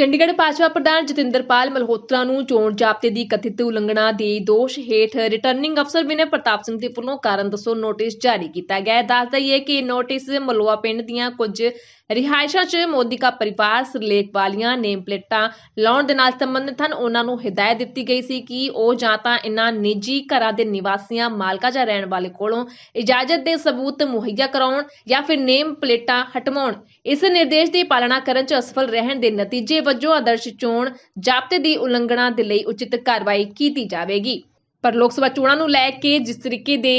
ਚੰਡੀਗੜ੍ਹ ਭਾਜਪਾ ਪ੍ਰਧਾਨ ਜਤਿੰਦਰਪਾਲ ਮਲਹੋਤਰਾ ਨੂੰ ਚੋਣ ਜ਼ਾਬਤੇ ਦੀ ਕਥਿਤ ਉਲੰਘਣਾ ਦੇ ਦੋਸ਼ ਹੇਠ ਰਿਟਰਨਿੰਗ ਅਫਸਰ ਵਿਨੇ ਪ੍ਰਤਾਪ ਸਿੰਘ ਦੇ ਵੱਲੋਂ ਕਾਰਨ ਦੱਸੋ ਨੋਟਿਸ ਜਾਰੀ ਕੀਤਾ ਗਿਆ ਹੈ। ਦੱਸ ਦਈਏ ਕਿ ਇਹ ਨੋਟਿਸ ਮਲੋਆ ਪਿੰਡ ਦੀਆਂ ਕੁਝ ਰਿਹਾਇਸ਼ਾਂ 'ਚ ਮੋਦੀ ਕਾ ਪਰਿਵਾਰ ਸਿਰਲੇਖ ਵਾਲੀਆਂ ਨੇਮ ਪਲੇਟਾਂ ਲਾਉਣ ਦੇ ਨਾਲ ਸੰਬੰਧਿਤ ਹਨ। ਉਹਨਾਂ ਨੂੰ ਹਦਾਇਤ ਦਿੱਤੀ ਗਈ ਸੀ ਕਿ ਉਹ ਜਾਂ ਤਾਂ ਇਨ੍ਹਾਂ ਨਿੱਜੀ ਘਰਾਂ ਦੇ ਨਿਵਾਸੀਆਂ, ਮਾਲਕਾਂ ਜਾਂ ਰਹਿਣ ਵਾਲੇ ਕੋਲੋਂ ਇਜਾਜ਼ਤ ਦੇ ਸਬੂਤ ਮੁਹੱਈਆ ਕਰਾਉਣ ਜਾਂ ਫਿਰ ਨੇਮ ਪਲੇਟਾਂ ਹਟਵਾਉਣ। ਇਸ ਨਿਰਦੇਸ਼ ਦੀ ਪਾਲਣਾ ਕਰਨ 'ਚ ਅਸਫਲ ਰਹਿਣ ਦੇ ਨਤੀਜੇ ਵਜੋਂ ਆਦਰਸ਼ ਚੋਣ ਜ਼ਾਬਤੇ ਦੀ ਉਲੰਘਣਾ ਦੇ ਲਈ ਉਚਿਤ ਕਾਰਵਾਈ ਕੀਤੀ ਜਾਵੇਗੀ। ਪਰ ਲੋਕ ਸਭਾ ਚੋਣਾਂ ਨੂੰ ਲੈ ਕੇ ਜਿਸ ਤਰੀਕੇ ਦੇ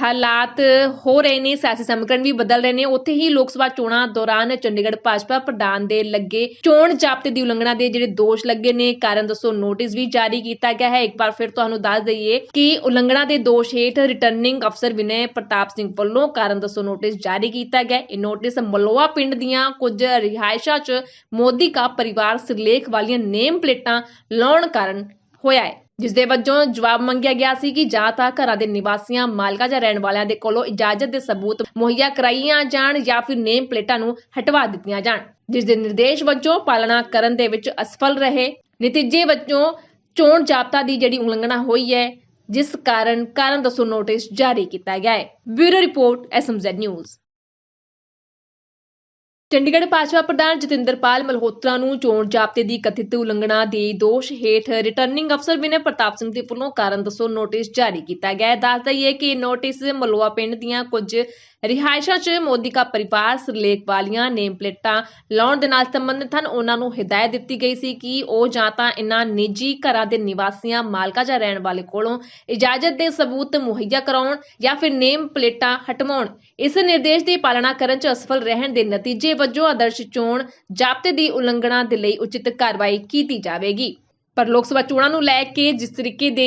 ਹਾਲਾਤ ਹੋ ਰਹੇ ਨੇ, ਸਿਆਸੀ ਸਮੀਕਰਨ ਵੀ ਬਦਲ ਰਹੇ ਨੇ, ਉੱਥੇ ਹੀ ਲੋਕ ਸਭਾ ਚੋਣਾਂ ਦੌਰਾਨ ਚੰਡੀਗੜ੍ਹ ਭਾਜਪਾ ਪ੍ਰਧਾਨ ਦੇ ਲੱਗੇ ਚੋਣ ਜ਼ਾਬਤੇ ਦੀ ਉਲੰਘਣਾ ਦੇ ਜਿਹੜੇ ਦੋਸ਼ ਲੱਗੇ ਨੇ, ਕਾਰਨ ਦੱਸੋ ਨੋਟਿਸ ਵੀ ਜਾਰੀ ਕੀਤਾ ਗਿਆ ਹੈ। ਇੱਕ ਵਾਰ ਫਿਰ ਤੁਹਾਨੂੰ ਦੱਸ ਦਈਏ ਕਿ ਉਲੰਘਣਾ ਦੇ ਦੋਸ਼ ਹੇਠ ਰਿਟਰਨਿੰਗ ਅਫਸਰ ਵਿਨੇ ਪ੍ਰਤਾਪ ਸਿੰਘ ਵੱਲੋਂ ਕਾਰਨ ਦੱਸੋ ਨੋਟਿਸ ਜਾਰੀ ਕੀਤਾ ਗਿਆ। ਇਹ ਨੋਟਿਸ ਮਲੋਆ ਪਿੰਡ ਦੀਆਂ ਕੁਝ ਰਿਹਾਇਸ਼ਾਂ 'ਚ ਮੋਦੀ ਕਾ ਪਰਿਵਾਰ ਸਿਰਲੇਖ ਵਾਲੀਆਂ ਨੇਮ ਪਲੇਟਾਂ ਲਾਉਣ ਕਾਰਨ ਹੋਇਆ ਹੈ। ਜਿਸ ਦੇ ਵਜੋਂ ਜਵਾਬ ਮੰਗਿਆ ਗਿਆ ਸੀ ਕਿ ਜਾਂ ਤਾਂ ਘਰਾਂ ਦੇ ਨਿਵਾਸੀਆਂ, ਮਾਲਕਾਂ ਜਾਂ ਰਹਿਣ ਵਾਲਿਆਂ ਦੇ ਕੋਲੋਂ ਇਜਾਜ਼ਤ ਦੇ ਸਬੂਤ ਮੁਹੱਈਆ ਕਰਾਈਆਂ ਜਾਣ ਜਾਂ ਫਿਰ ਨੇਮ ਪਲੇਟਾਂ ਨੂੰ ਹਟਵਾ ਦਿੱਤੀਆਂ ਜਾਣ ਜਿਸ ਦੇ ਨਿਰਦੇਸ਼ ਵਜੋਂ ਪਾਲਣਾ ਕਰਨ ਦੇ ਵਿੱਚ ਅਸਫਲ ਰਹੇ। ਨਤੀਜੇ ਵਜੋਂ ਚੋਣ ਜ਼ਾਬਤਾ ਦੀ ਜਿਹੜੀ ਉਲੰਘਣਾ ਹੋਈ ਹੈ, ਜਿਸ ਕਾਰਨ ਕਾਰਨ ਦੱਸੋ ਨੋਟਿਸ ਜਾਰੀ ਕੀਤਾ ਗਿਆ ਹੈ। Bureau report, SMZ news. Chandigarh Bhajpa ਪ੍ਰਧਾਨ ਜਤਿੰਦਰਪਾਲ ਮਲਹੋਤਰਾ ਨੂੰ ਚੋਣ ਜ਼ਾਬਤੇ ਦੀ ਕਥਿਤ ਉਲੰਘਣਾ ਦੇ ਦੋਸ਼ ਹੇਠ ਰਿਟਰਨਿੰਗ ਅਫਸਰ ਵਿਨੇ ਪ੍ਰਤਾਪ ਸਿੰਘ ਦੇ ਵੱਲੋਂ ਕਾਰਨ ਦੱਸੋ ਨੋਟਿਸ ਜਾਰੀ ਕੀਤਾ ਗਿਆ ਹੈ। ਦੱਸ ਦਈਏ ਕਿ ਨੋਟਿਸ ਮਲੋਆ ਪਿੰਡ ਦੀਆਂ ਕੁਝ ਰਿਹਾਇਸ਼ਾਂ 'ਚ ਮੋਦੀ ਕਾ ਪਰਿਵਾਰ ਸਿਰਲੇਖ ਵਾਲੀਆਂ ਨੇਮ ਪਲੇਟਾਂ ਲਾਉਣ ਦੇ ਨਾਲ ਸੰਬੰਧਿਤ ਹਨ। ਉਹਨਾਂ ਨੂੰ ਹਦਾਇਤ ਦਿੱਤੀ ਗਈ ਸੀ ਕਿ ਉਹ ਜਾਂ ਤਾਂ ਇਨ੍ਹਾਂ ਨਿੱਜੀ ਘਰਾਂ ਦੇ ਨਿਵਾਸੀਆਂ, ਮਾਲਕਾਂ ਜਾਂ ਰਹਿਣ ਵਾਲੇ ਕੋਲੋਂ ਇਜਾਜ਼ਤ ਦੇ ਸਬੂਤ ਮੁਹੱਈਆ ਕਰਾਉਣ ਜਾਂ ਫਿਰ ਨੇਮ ਪਲੇਟਾਂ ਹਟਵਾਉਣ। ਇਸ ਨਿਰਦੇਸ਼ ਦੀ ਪਾਲਣਾ ਕਰਨ 'ਚ ਅਸਫਲ ਰਹਿਣ ਦੇ ਨਤੀਜੇ ਵਜੋਂ ਆਦਰਸ਼ ਚੋਣ ਜ਼ਾਬਤੇ ਦੀ ਉਲੰਘਣਾ ਦੇ ਲਈ ਉਚਿਤ ਕਾਰਵਾਈ ਕੀਤੀ ਜਾਵੇਗੀ। ਪਰ ਲੋਕ ਸਭਾ ਚੋਣਾਂ ਨੂੰ ਲੈ ਕੇ ਜਿਸ ਤਰੀਕੇ ਦੇ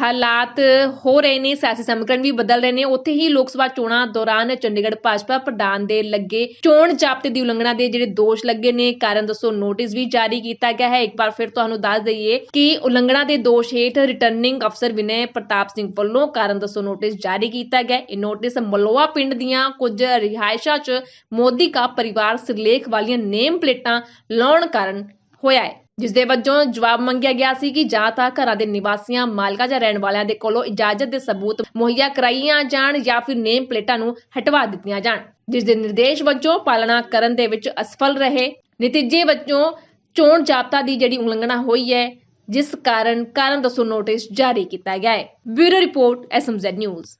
ਹਾਲਾਤ ਹੋ ਰਹੇ ਨੇ, ਸਿਆਸੀ ਸਮੀਕਰਨ ਵੀ ਬਦਲ ਰਹੇ ਨੇ, ਉੱਥੇ ਹੀ ਲੋਕ ਸਭਾ ਚੋਣਾਂ ਦੌਰਾਨ ਚੰਡੀਗੜ੍ਹ ਭਾਜਪਾ ਪ੍ਰਧਾਨ ਦੇ ਲੱਗੇ ਚੋਣ ਜ਼ਾਬਤੇ ਦੀ ਉਲੰਘਣਾ ਦੇ ਜਿਹੜੇ ਦੋਸ਼ ਲੱਗੇ ਨੇ, ਕਾਰਨ ਦੱਸੋ, ਨੋਟਿਸ ਵੀ ਜਾਰੀ ਕੀਤਾ ਗਿਆ ਹੈ। ਇੱਕ ਵਾਰ ਫਿਰ ਤੁਹਾਨੂੰ ਦੱਸ ਦਈਏ ਕਿ ਉਲੰਘਣਾ ਦੇ ਦੋਸ਼ ਹੇਠ ਰਿਟਰਨਿੰਗ ਅਫਸਰ ਵਿਨੇ ਪ੍ਰਤਾਪ ਸਿੰਘ ਵੱਲੋਂ ਕਾਰਨ ਦੱਸੋ, ਨੋਟਿਸ ਜਾਰੀ ਕੀਤਾ ਗਿਆ। ਇਹ ਨੋਟਿਸ ਮਲੋਆ ਪਿੰਡ ਦੀਆਂ ਕੁਝ ਰਿਹਾਇਸ਼ਾਂ 'ਚ ਮੋਦੀ ਕਾ ਪਰਿਵਾਰ ਸਿਰਲੇਖ ਵਾਲੀਆਂ ਨੇਮ ਪਲੇਟਾਂ ਲਾਉਣ ਕਾਰਨ ਹੋਇਆ ਹੈ। ਜਿਸ ਦੇ ਵਜੋਂ ਜਵਾਬ ਮੰਗਿਆ ਗਿਆ ਸੀ ਕਿ ਜਾਂ ਤਾਂ ਘਰਾਂ ਦੇ ਨਿਵਾਸੀਆਂ, ਮਾਲਕਾਂ ਜਾਂ ਰਹਿਣ ਵਾਲਿਆਂ ਦੇ ਕੋਲੋਂ ਇਜਾਜ਼ਤ ਦੇ ਸਬੂਤ ਮੁਹੱਈਆ ਕਰਾਈਆਂ ਜਾਣ ਜਾਂ ਫਿਰ ਨੇਮ ਪਲੇਟਾਂ ਨੂੰ ਹਟਵਾ ਦਿੱਤੀਆਂ ਜਾਣ। ਜਿਸ ਦੇ ਨਿਰਦੇਸ਼ ਵਜੋਂ ਪਾਲਣਾ ਕਰਨ ਦੇ ਵਿੱਚ ਅਸਫਲ ਰਹੇ। ਨਤੀਜੇ ਵਜੋਂ ਚੋਣ ਜ਼ਾਬਤਾ ਦੀ ਜਿਹੜੀ ਉਲੰਘਣਾ ਹੋਈ ਹੈ, ਜਿਸ ਕਾਰਨ ਕਾਰਨ ਦੱਸੋ ਨੋਟਿਸ ਜਾਰੀ ਕੀਤਾ ਗਿਆ ਹੈ। Bureau report, SMZ news.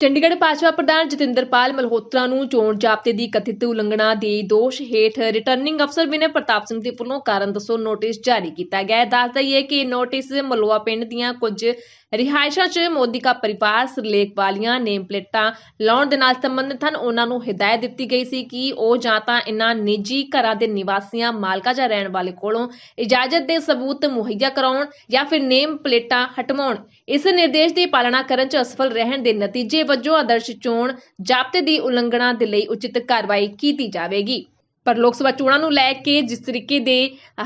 Chandigarh Bhajpa ਪ੍ਰਧਾਨ ਜਤਿੰਦਰਪਾਲ ਮਲਹੋਤਰਾ ਨੂੰ ਚੋਣ ਜ਼ਾਬਤੇ ਦੀ ਕਥਿਤ ਉਲੰਘਣਾ ਦੇ ਦੋਸ਼ ਹੇਠ ਰਿਟਰਨਿੰਗ ਅਫਸਰ ਵਿਨੇ ਪ੍ਰਤਾਪ ਸਿੰਘ ਦੇ ਵੱਲੋਂ ਕਾਰਨ ਦੱਸੋ ਨੋਟਿਸ ਜਾਰੀ ਕੀਤਾ ਗਿਆ ਹੈ। ਦੱਸ ਦਈਏ ਕਿ ਨੋਟਿਸ ਮਲੋਆ ਪਿੰਡ ਦੀਆਂ ਕੁਝ ਰਿਹਾਇਸ਼ਾਂ 'ਚ ਮੋਦੀ ਕਾ ਪਰਿਵਾਰ, ਸਿਰਲੇਖ ਵਾਲੀਆਂ ਨੇਮ ਪਲੇਟਾਂ ਲਾਉਣ ਦੇ ਨਾਲ ਸੰਬੰਧਿਤ ਹਨ। ਉਹਨਾਂ ਨੂੰ ਹਦਾਇਤ ਦਿੱਤੀ ਗਈ ਸੀ ਕਿ ਉਹ ਜਾਂ ਤਾਂ ਇਨ੍ਹਾਂ ਨਿੱਜੀ ਘਰਾਂ ਦੇ ਨਿਵਾਸੀਆਂ, ਮਾਲਕਾਂ ਜਾਂ ਰਹਿਣ ਵਾਲੇ ਕੋਲੋਂ ਇਜਾਜ਼ਤ ਦੇ ਸਬੂਤ ਮੁਹੱਈਆ ਕਰਾਉਣ ਜਾਂ ਫਿਰ ਨੇਮ ਪਲੇਟਾਂ ਹਟਵਾਉਣ। ਇਸ ਨਿਰਦੇਸ਼ ਦੀ ਪਾਲਣਾ ਕਰਨ 'ਚ ਅਸਫਲ ਰਹਿਣ ਦੇ ਨਤੀਜੇ ਵਜੋਂ ਆਦਰਸ਼ ਚੋਣ ਜ਼ਾਬਤੇ ਦੀ ਉਲੰਘਣਾ ਦੇ ਲਈ ਉਚਿਤ ਕਾਰਵਾਈ ਕੀਤੀ ਜਾਵੇਗੀ। ਪਰ ਲੋਕ ਸਭਾ ਚੋਣਾਂ ਨੂੰ ਲੈ ਕੇ ਜਿਸ ਤਰੀਕੇ ਦੇ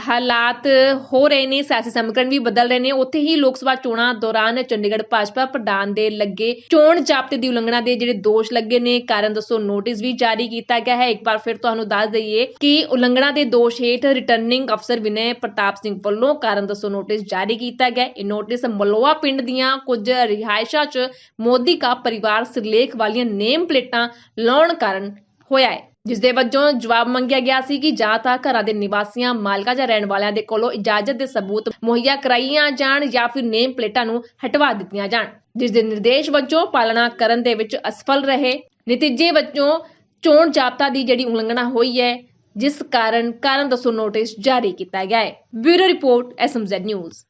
ਹਾਲਾਤ ਹੋ ਰਹੇ ਨੇ, ਸਿਆਸੀ ਸਮੀਕਰਨ ਵੀ ਬਦਲ ਰਹੇ ਨੇ, ਉੱਥੇ ਹੀ ਲੋਕ ਸਭਾ ਚੋਣਾਂ ਦੌਰਾਨ ਚੰਡੀਗੜ੍ਹ ਭਾਜਪਾ ਪ੍ਰਧਾਨ ਦੇ ਲੱਗੇ ਚੋਣ ਜ਼ਾਬਤੇ ਦੀ ਉਲੰਘਣਾ ਦੇ ਜਿਹੜੇ ਦੋਸ਼ ਲੱਗੇ ਨੇ, ਕਾਰਨ ਦੱਸੋ ਨੋਟਿਸ ਵੀ ਜਾਰੀ ਕੀਤਾ ਗਿਆ ਹੈ। ਇੱਕ ਵਾਰ ਫਿਰ ਤੁਹਾਨੂੰ ਦੱਸ ਦਈਏ ਕਿ ਉਲੰਘਣਾ ਦੇ ਦੋਸ਼ ਹੇਠ ਰਿਟਰਨਿੰਗ ਅਫਸਰ ਵਿਨੇ ਪ੍ਰਤਾਪ ਸਿੰਘ ਵੱਲੋਂ ਕਾਰਨ ਦੱਸੋ ਨੋਟਿਸ ਜਾਰੀ ਕੀਤਾ ਗਿਆ। ਇਹ ਨੋਟਿਸ ਮਲੋਆ ਪਿੰਡ ਦੀਆਂ ਕੁਝ ਰਿਹਾਇਸ਼ਾਂ 'ਚ ਮੋਦੀ ਕਾ ਪਰਿਵਾਰ ਸਿਰਲੇਖ ਵਾਲੀਆਂ ਨੇਮ ਪਲੇਟਾਂ ਲਾਉਣ ਕਾਰਨ ਹੋਇਆ ਹੈ। ਜਿਸ ਦੇ ਵਜੋਂ ਜਵਾਬ ਮੰਗਿਆ ਗਿਆ ਸੀ ਕਿ ਜਾਂ ਤਾਂ ਘਰਾਂ ਦੇ ਨਿਵਾਸੀਆਂ, ਮਾਲਕਾਂ ਜਾਂ ਰਹਿਣ ਵਾਲਿਆਂ ਦੇ ਕੋਲੋਂ ਇਜਾਜ਼ਤ ਦੇ ਸਬੂਤ ਮੁਹੱਈਆ ਕਰਾਈਆਂ ਜਾਣ ਜਾਂ ਫਿਰ ਨੇਮ ਪਲੇਟਾਂ ਨੂੰ ਹਟਵਾ ਦਿੱਤੀਆਂ ਜਾਣ ਜਿਸ ਦੇ ਨਿਰਦੇਸ਼ ਵਜੋਂ ਪਾਲਣਾ ਕਰਨ ਦੇ ਵਿੱਚ ਅਸਫਲ ਰਹੇ। ਨਤੀਜੇ ਵਜੋਂ ਚੋਣ ਜ਼ਾਬਤਾ ਦੀ ਜਿਹੜੀ ਉਲੰਘਣਾ ਹੋਈ ਹੈ, ਜਿਸ ਕਾਰਨ ਕਾਰਨ ਦੱਸੋ ਨੋਟਿਸ ਜਾਰੀ ਕੀਤਾ ਗਿਆ ਹੈ। Bureau report, SMZ news.